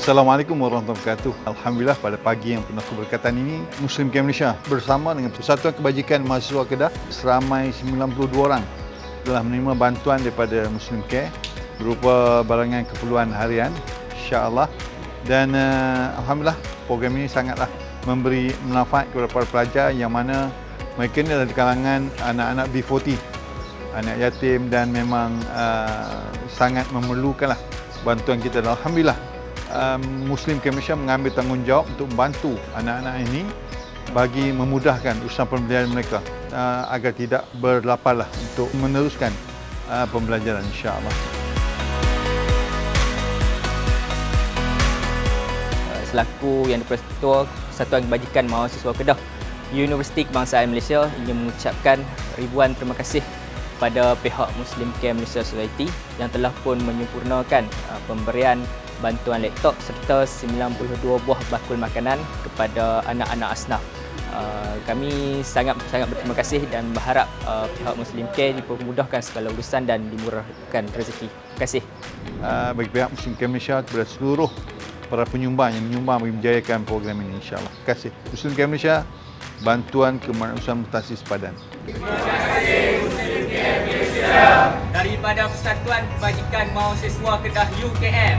Assalamualaikum warahmatullahi wabarakatuh. Alhamdulillah pada pagi yang penuh keberkatan ini Muslim Camp Malaysia bersama dengan Persatuan Kebajikan Mahasiswa Kedah seramai 92 orang telah menerima bantuan daripada Muslim Care berupa barangan keperluan harian insya-Allah. Dan uh, alhamdulillah program ini sangatlah memberi manfaat kepada para pelajar yang mana mereka ini adalah di kalangan anak-anak B40 anak yatim dan memang uh, sangat memerlukanlah bantuan kita. Dan alhamdulillah um, Muslim Malaysia mengambil tanggungjawab untuk membantu anak-anak ini bagi memudahkan urusan pembelajaran mereka uh, agar tidak berlaparlah untuk meneruskan uh, pembelajaran insya-Allah. Uh, selaku yang di-Persatuan Persatuan Kebajikan Mahasiswa Kedah Universiti Kebangsaan Malaysia ingin mengucapkan ribuan terima kasih kepada pihak Muslim Camp Malaysia Society yang telah pun menyempurnakan uh, pemberian bantuan laptop serta 92 buah bakul makanan kepada anak-anak asnaf. Uh, kami sangat sangat berterima kasih dan berharap uh, pihak Muslim Care dipermudahkan segala urusan dan dimurahkan rezeki. Terima kasih. Uh, bagi pihak Muslim Camp Malaysia kepada seluruh para penyumbang yang menyumbang bagi menjayakan program ini insya-Allah. Terima kasih. Muslim Camp Malaysia bantuan kemanusiaan mutasi sepadan. Terima kasih Muslim Camp Malaysia daripada Persatuan Kebajikan Mahasiswa Kedah UKM.